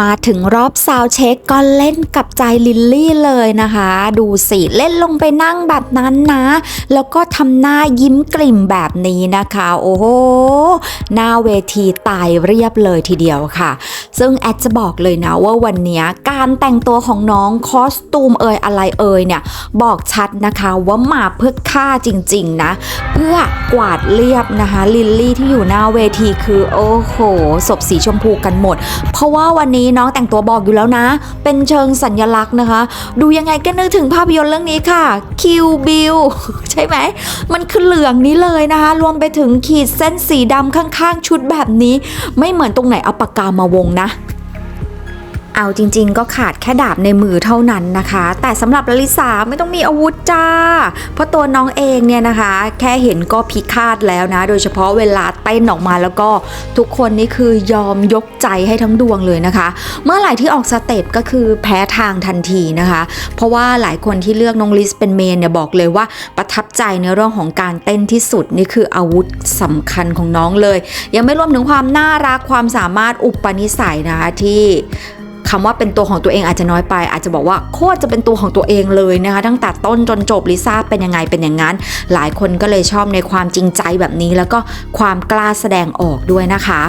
มาถึงรอบซาวเช็คก็เล่นกับใจลิลลี่เลยนะคะ ดูสิเล่นลงไปนั่งแบบนั้นนะ แล้วก็ทำหน้ายิ้มกลิ่มแบบนี้นะคะ โอ้โหหน้าเวทีตายเรียบเลยทีเดียวค่ะ ซึ่งแอดจะบอกเลยนะว่าวันนี้การแต่งตัวของน้องคอสตูมเอ่ยอะไรเอ่ยเนี่ยบอกชัดนะคะว่ามาเพื่อฆ่าจริงๆนะเพื่อกวาดเรียบนะคะลิลลี่ที่อยู่หน้าเวทีคือโอ้โหศพสีชมพูกันหมด เพราะว่าวันนี้น้องแต่งตัวบอกอยู่แล้วนะ เป็นเชิงสัญลักษณ์นะคะ ดูยังไงก็นึกถึงภาพยนตร์เรื่องนี้ค่ะ Kill Bill ใช่ไหมมันคือเหลืองนี้เลยนะคะ รวมไปถึงขีดเส้นสีดำข้างๆ ชุดแบบนี้ ไม่เหมือนตรงไหนเอาปากกามาวงนะ เอาจริง ๆ ก็ขาดแค่ดาบในมือเท่านั้นนะคะ แต่สำหรับลลิสาไม่ต้องมีอาวุธจ้า เพราะตัวน้องเองเนี่ยนะคะ แค่เห็นก็พิฆาตแล้วนะ โดยเฉพาะเวลาเต้นออกมาแล้วก็ทุกคนนี่คือยอมยกใจให้ทั้งดวงเลยนะคะ เมื่อไหร่ที่ออกสเต็ปก็คือแพ้ทางทันทีนะคะ เพราะว่าหลายคนที่เลือกน้องลิสเป็นเมนเนี่ยบอกเลยว่าประทับใจในเรื่องของการเต้นที่สุดนี่คืออาวุธสำคัญของน้องเลย ยังไม่รวมถึงความน่ารักความสามารถอุปนิสัยนะคะที่ คำว่าเป็นตัวของตัวเองอาจจะน้อยไป อาจจะบอกว่าโคตรจะเป็นตัวของตัวเองเลยนะคะตั้งแต่ต้นจนจบลิซ่าเป็นยังไงเป็นอย่างนั้น หลายคนก็เลยชอบในความจริงใจแบบนี้ แล้วก็ความกล้าแสดงออกด้วยนะคะ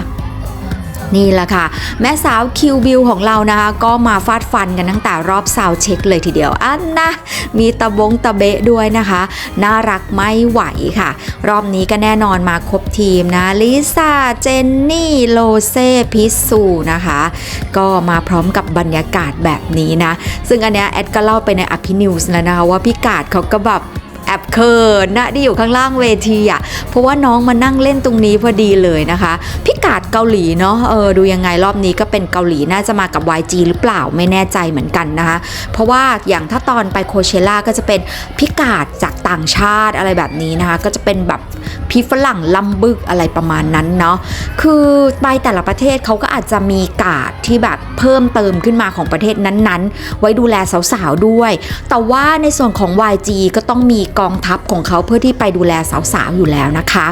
นี่แหละค่ะ แม่สาวคิวบิวของเรานะคะ ก็มาฟาดฟันกันตั้งแต่รอบซาวเช็คเลยทีเดียวอันนะมีตะบงตะเบะด้วยนะคะ น่ารักไม่ไหวค่ะ รอบนี้ก็แน่นอนมาครบทีมนะลิซ่าเจนนี่โลเซ่พิสูนะคะ ก็มาพร้อมกับบรรยากาศแบบนี้นะ ซึ่งอันเนี้ยแอดก็เล่าไปในอภินิวส์แล้วนะคะว่าพี่กาดเขาก็แบบแอบเขินนะที่อยู่ข้างล่างเวทีอะเพราะว่าน้องมานั่งเล่นตรงนี้พอดีเลยนะคะพิกาดเกาหลีเนาะเออดูยังไงรอบนี้ก็เป็นเกาหลีน่าจะมากับ YG หรือเปล่าไม่แน่ใจเหมือนกันนะคะ เพราะว่าอย่างถ้าตอนไปโคเชล่าก็จะเป็นพิกาดจากต่างชาติอะไรแบบนี้นะคะ ก็จะเป็นแบบพี่ฝรั่งลำบึกอะไรประมาณนั้นเนาะคือไปแต่ละประเทศเขาก็อาจจะมีกาดที่แบบเพิ่มเติมขึ้นมาของประเทศนั้นๆ ไว้ดูแลสาวๆด้วย แต่ว่าในส่วนของ YG ก็ต้องมีกองทัพของเขาเพื่อที่ไปดูแลสาวๆอยู่แล้วนะคะ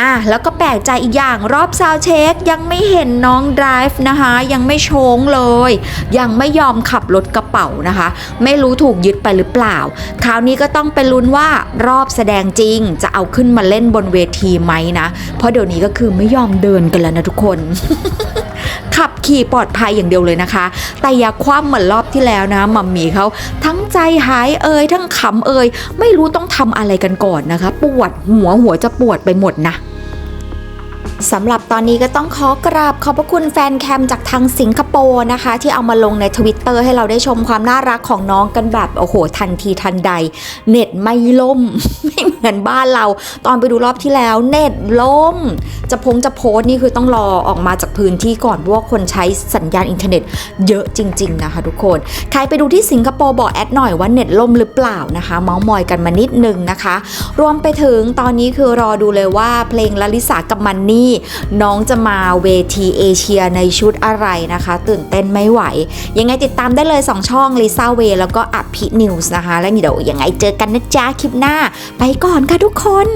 อะแล้วก็แปลกใจอีกอย่างรอบซาวเช็คยังไม่เห็นน้อง drive นะคะ ยังไม่โชงเลย ยังไม่ยอมขับรถกระเป๋านะคะ ไม่รู้ถูกยึดไปหรือเปล่า คราวนี้ก็ต้องไปลุ้นว่ารอบแสดงจริง จะเอาขึ้นมาเล่นบนเวทีไหมนะ เพราะเดี๋ยวนี้ก็คือไม่ยอมเดินกันแล้วนะทุกคนขับขี่ปลอดภัยอย่างเดียวเลยนะคะ แต่อย่าคว่ำเหมือนรอบที่แล้วนะมัมมี่เขาทั้งใจหายเอ่ยทั้งขำเอ่ยไม่รู้ต้องทำอะไรกันก่อนนะคะ ปวดหัวหัวจะปวดไปหมดนะ สำหรับตอนนี้ก็ต้องขอกราบขอบพระคุณแฟนแคมจากทางสิงคโปร์นะคะ ที่เอามาลงในทวิตเตอร์ให้เราได้ชมความน่ารักของน้องกันแบบ โอ้โห ทันทีทันใด เน็ตไม่ล่ม ไม่เหมือนบ้านเรา ตอนไปดูรอบที่แล้วเน็ตล่ม จะพงจะโพสต์นี่คือต้องรอออกมาจากพื้นที่ก่อนเพราะว่าคนใช้สัญญาณอินเทอร์เน็ต เยอะจริง ๆ นะคะทุกคน ใครไปดูที่สิงคโปร์บอกแอดหน่อยว่าเน็ตล่มหรือเปล่านะคะ เมาส์มอยกันมานิดนึงนะคะ รวมไปถึงตอนนี้คือรอดูเลยว่าเพลงลลิสากับมันนี่น้องจะมาเวทีเอเชียในชุดอะไรนะคะ ตื่นเต้นไม่ไหว ยังไงติดตามได้เลย 2 ช่องลิซ่าเวแล้วก็อภินิวส์นะคะ แล้วเดี๋ยวยังไงเจอกันนะจ๊ะคลิปหน้า ไปก่อนค่ะทุกคน